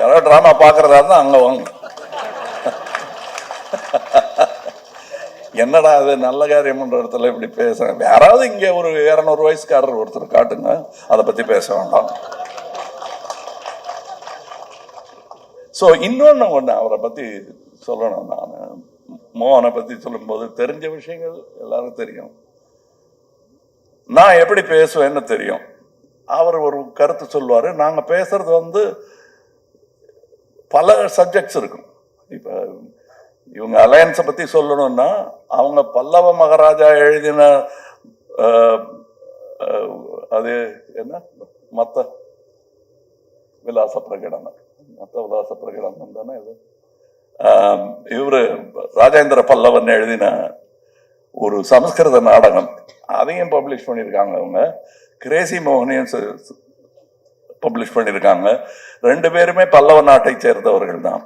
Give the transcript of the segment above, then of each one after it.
யாராவது ட்ராமா பார்க்கறதா இருந்தால் அங்க வாங்க. என்னடா அது நல்ல காரியம்ன்ற இடத்துல இப்படி பேசுறேன். யாராவது இங்க ஒரு இரநூறு வயசுக்காரர் ஒருத்தர் காட்டுங்க. அதை பத்தி பேச வேண்டாம். ஸோ இன்னொன்று ஒன்று அவரை பற்றி சொல்லணும் நான். மோகனை பற்றி சொல்லும்போது தெரிஞ்ச விஷயங்கள் எல்லாரும் தெரியும். நான் எப்படி பேசுவேன்னு தெரியும். அவர் ஒரு கருத்து சொல்லுவார். நாங்கள் பேசுறது வந்து பல சப்ஜெக்ட்ஸ் இருக்கும். இப்போ இவங்க அலையன்ஸை பற்றி சொல்லணும்னா அவங்க பல்லவ மகாராஜா எழுதின அது என்ன? மற்ற விலாச பிரகடனம் மற்ற விலாச பிரகடனம் தானே இது? இவர் ராஜேந்திர பல்லவன் எழுதின ஒரு சமஸ்கிருத நாடகம். அதையும் பப்ளிஷ் பண்ணியிருக்காங்க அவங்க. கிரேசி மோகனையும் பப்ளிஷ் பண்ணியிருக்காங்க. ரெண்டு பேருமே பல்லவ நாட்டை சேர்ந்தவர்கள் தான்.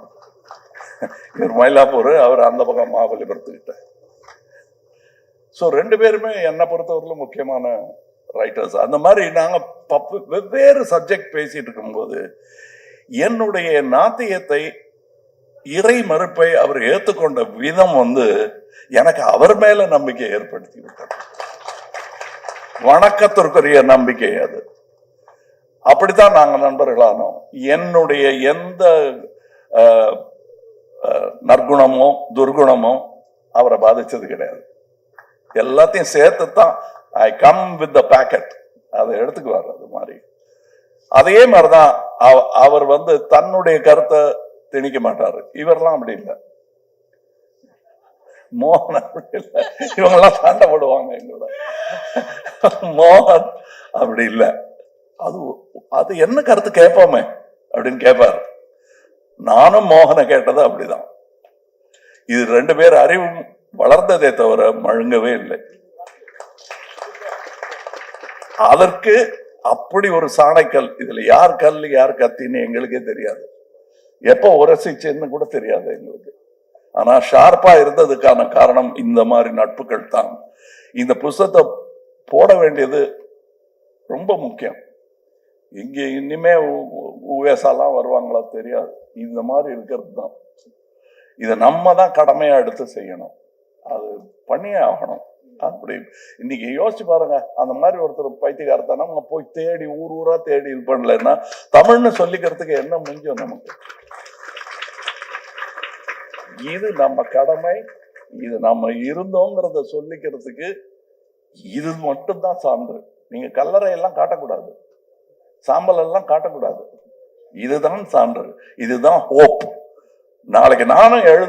இவர் மயிலாப்பூர் அவர் அந்த பக்கம் மாபலிபுரத்துக்கிட்ட ஸோ ரெண்டு பேருமே என்னை பொறுத்தவரையிலும் முக்கியமான ரைட்டர்ஸ் அந்த மாதிரி நாங்கள் பப்பு வெவ்வேறு சப்ஜெக்ட் பேசிட்டு இருக்கும்போது என்னுடைய நாத்தியத்தை இறை மறுப்பை அவர் ஏற்றுக்கொண்ட விதம் வந்து எனக்கு அவர் மேல நம்பிக்கை ஏற்படுத்தி விட்டார் வணக்கத்திற்குரிய நம்பிக்கை அது. அப்படித்தான் நாங்கள் நண்பர்களானோம். என்னுடைய எந்த அஹ், நற்குணமோ துர்குணமோ அவரை பாதிச்சது கிடையாது. எல்லாத்தையும் சேர்த்து தான் I come with the packet அதை எடுத்துக்குவார் அது மாதிரி. அதே மாதிரிதான் அவ- அவர் வந்து தன்னுடைய கருத்தை திணிக்க மாட்டாரு. இவரெல்லாம் அப்படி இல்லை. மோகன் அப்படி இல்லை. இவங்கெல்லாம் சண்டை போடுவாங்க எங்களோட. மோகன் அப்படி இல்லை. அது அது என்ன கருத்து கேட்போமே? அப்படின்னு கேட்பாரு நானும் மோகனை கேட்டது அப்படிதான். இது ரெண்டு பேர் அறிவும் வளர்ந்ததே தவிர மழுங்கவே இல்லை. அதற்கு அப்படி ஒரு சாணைக்கல் இதுல யார் கல் யார் கத்தின்னு எங்களுக்கே தெரியாது. எப்போ உரசிச்சுன்னு கூட தெரியாது எங்களுக்கு. ஆனா ஷார்ப்பா இருந்ததுக்கான காரணம் இந்த மாதிரி நட்புகள் தான். இந்த புஸ்தகத்தை போட வேண்டியது ரொம்ப முக்கியம். இங்கே இனிமே உவேசாலாம் வருவாங்களா தெரியாது. இந்த மாதிரி இருக்கிறது தான். இதை நம்ம தான் கடமையாக எடுத்து செய்யணும். அது பண்ணியே ஆகணும். அப்படி இன்னைக்கு யோசிச்சு பாருங்க. அந்த மாதிரி ஒருத்தர் பைத்தியகாரத்தான நம்ம போய் தேடி ஊர் ஊரா தேடி இது பண்ணலன்னா தமிழ்னு சொல்லிக்கிறதுக்கு என்ன முடிஞ்சோம் நமக்கு? இது நம்ம கடமை. இது நம்ம இருந்தோங்கிறத சொல்லிக்கிறதுக்கு இது மட்டும்தான் சான்று. நீங்க கல்லறை எல்லாம் காட்டக்கூடாது. சாம்பல் எல்லாம் காட்டக்கூடாது. இதுதான் சான்று. இதுதான் ஹோப். நாளைக்கு நானும் எழுது